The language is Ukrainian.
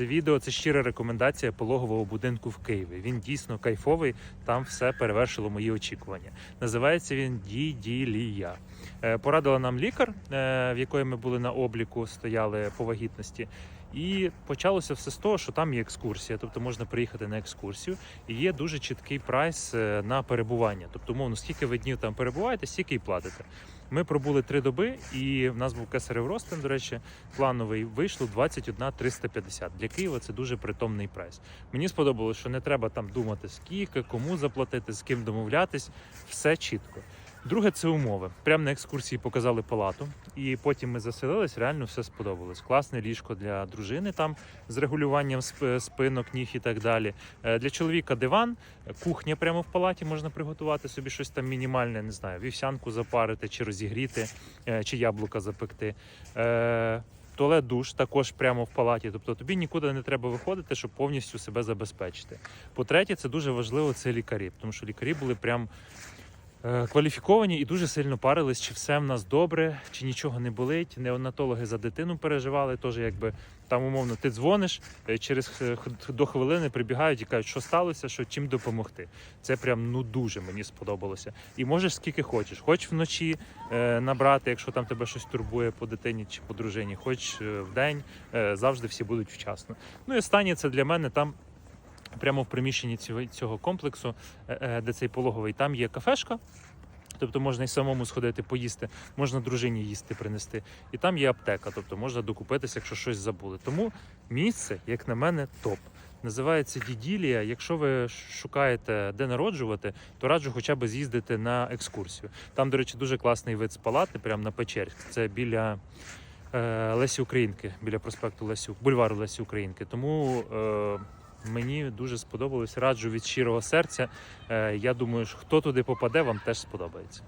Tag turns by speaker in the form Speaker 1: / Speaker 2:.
Speaker 1: Це відео це щира рекомендація пологового будинку в Києві. Він дійсно кайфовий, там все перевершило мої очікування. Називається він Діділія. Е, Порадила нам лікар, е, в якої ми були на обліку, стояли по вагітності. І почалося все з того, що там є екскурсія, тобто можна приїхати на екскурсію, і є дуже чіткий прайс е, на перебування. Тобто, умовно, скільки ви днів там перебуваєте, стільки і платите. Ми пробули три доби, і в нас був кесарев ростин, до речі, плановий вийшло 21 350. Для Києва це дуже притомний прайс. Мені сподобалось, що не треба там думати, скільки, кому заплатити, з ким домовлятись. Все чітко. Друге, це умови. Прямо на екскурсії показали палату, і потім ми заселились. Реально все сподобалось. Класне ліжко для дружини там з регулюванням спинок, ніг і так далі. Е, Для чоловіка диван, кухня прямо в палаті можна приготувати собі щось там мінімальне, не знаю, вівсянку запарити чи розігріти, е, чи яблука запекти. Е, Туалет душ також прямо в палаті, тобто тобі нікуди не треба виходити, щоб повністю себе забезпечити. По-третє, це дуже важливо, це лікарі, тому що лікарі були прям кваліфіковані і дуже сильно парились, чи все в нас добре, чи нічого не болить. Неонатологи за дитину переживали, теж якби там умовно ти дзвониш, е, через е, до хвилини прибігають і кажуть, що сталося, що чим допомогти. Це прям ну дуже мені сподобалося. І можеш скільки хочеш, хоч вночі е, набрати, якщо там тебе щось турбує по дитині чи по дружині, хоч е, вдень, е, завжди всі будуть вчасно. Ну і останнє це для мене там. Прямо в приміщенні цього, комплексу, е, е, де цей пологовий, там є кафешка. Тобто можна і самому сходити поїсти, можна дружині їсти принести. І там є аптека, тобто можна докупитися, якщо щось забули. Тому місце, як на мене, топ. Називається Діділія. Якщо ви шукаєте де народжувати, то раджу хоча б з'їздити на екскурсію. Там, до речі, дуже класний вид з палати, прямо на Печерськ. Це біля е, Лесі Українки, біля проспекту Лесі, бульвару Лесі Українки. Тому е, мені дуже сподобалось. Раджу від щирого серця. Е, я думаю, що хто туди попаде, вам теж сподобається.